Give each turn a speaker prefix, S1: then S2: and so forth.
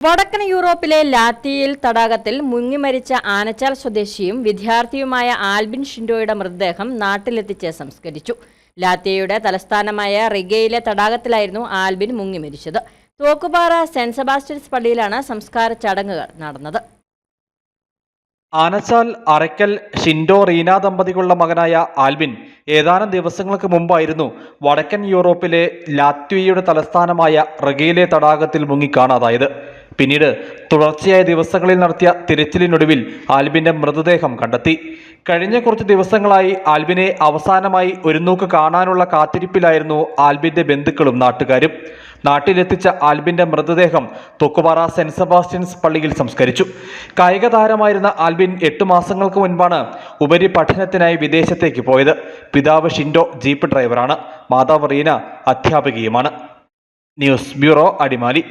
S1: വടക്കൻ യൂറോപ്പിലെ ലാത്തിയിൽ തടാകത്തിൽ മുങ്ങിമരിച്ച ആനച്ചാൽ സ്വദേശിയും വിദ്യാർത്ഥിയുമായ ആൽബിൻ ഷിൻഡോയുടെ മൃതദേഹം നാട്ടിലെത്തിച്ച് സംസ്കരിച്ചു. ലാത്തിയയുടെ തലസ്ഥാനമായ റിഗയിലെ തടാകത്തിലായിരുന്നു ആൽബിൻ മുങ്ങിമരിച്ചത് തോക്കുപാറ സെന്റ് സെബാസ്റ്റ്യൻസ് പള്ളിയിലാണ് സംസ്കാര ചടങ്ങുകൾ നടന്നത്.
S2: ആനച്ചാൽ അറയ്ക്കൽ ഷിൻഡോ റീന ദമ്പതികളുടെ മകനായ ആൽബിൻ ഏതാനും ദിവസങ്ങൾക്ക് മുമ്പായിരുന്നു വടക്കൻ യൂറോപ്പിലെ ലാത്വിയയുടെ തലസ്ഥാനമായ റഗയിലെ തടാകത്തിൽ മുങ്ങിക്കാണാതായത് പിന്നീട് തുടർച്ചയായ ദിവസങ്ങളിൽ നടത്തിയ തിരച്ചിലിനൊടുവിൽ ആൽബിന്റെ മൃതദേഹം കണ്ടെത്തി. കഴിഞ്ഞ കുറച്ച് ദിവസങ്ങളായി ആൽബിനെ അവസാനമായി ഒരു നോക്ക് കാണാനുള്ള കാത്തിരിപ്പിലായിരുന്നു ആൽബിന്റെ ബന്ധുക്കളും നാട്ടുകാരും. നാട്ടിലെത്തിച്ച ആൽബിന്റെ മൃതദേഹം തൊക്കുപാറ സെന്റ് സെബാസ്റ്റ്യൻസ് പള്ളിയിൽ സംസ്കരിച്ചു. കായിക താരമായിരുന്ന ആൽബിൻ എട്ട് മാസങ്ങൾക്ക് മുൻപാണ് ഉപരി പഠനത്തിനായി വിദേശത്തേക്ക് പോയത്. പിതാവ് ഷിൻഡോ ജീപ്പ് ഡ്രൈവറാണ്. മാതാവ് റീന അധ്യാപികയുമാണ്. News bureau Adimali.